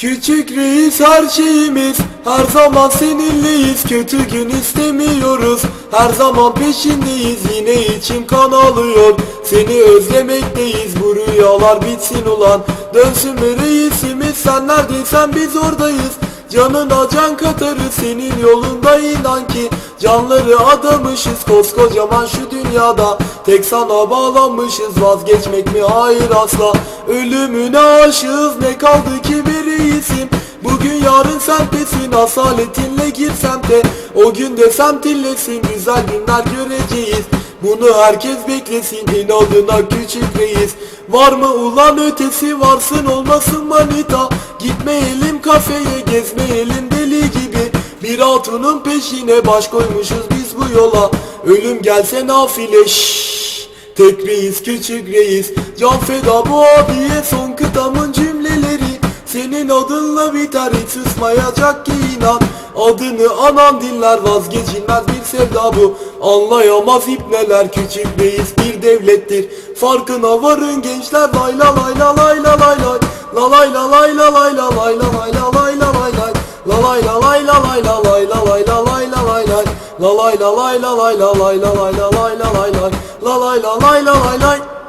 Küçük reis her şeyimiz Her zaman seninleyiz. Kötü gün istemiyoruz Her zaman peşindeyiz. Yine içim kan alıyor Seni özlemekteyiz. Bu rüyalar bitsin ulan Dönsün mü reisimiz. Sen neredeysen biz oradayız. Canına can katarız senin yolunda inan ki. Canları adamışız koskocaman şu dünyada. Tek sana bağlanmışız vazgeçmek mi? Hayır asla. Ölümüne aşığız ne kaldı ki semtesin asaletinle gir semte O gün de semtillesin güzel günler göreceğiz. Bunu herkes beklesin inadına küçük reis. Var mı ulan ötesi varsın olmasın manita? Gitmeyelim kafeye gezmeyelim deli gibi. Bir hatunun peşine baş koymuşuz biz bu yola. Ölüm gelse nafile şşş Tek reis küçük reis. Can feda bu abiye son kıtamın cümleleri adınla biter hiç susmayacak ki inan Adını anan dinler vazgeçilmez bir sevda bu Anlayamaz ipneler küçük reis bir devlettir Farkına varın gençler lay la lay la lay la lay lay La lay la lay la lay la lay la lay la lay la lay lay La lay la lay la lay la lay la lay la lay la lay lay La lay la lay la lay la lay la lay la lay la lay La lay la lay la lay lay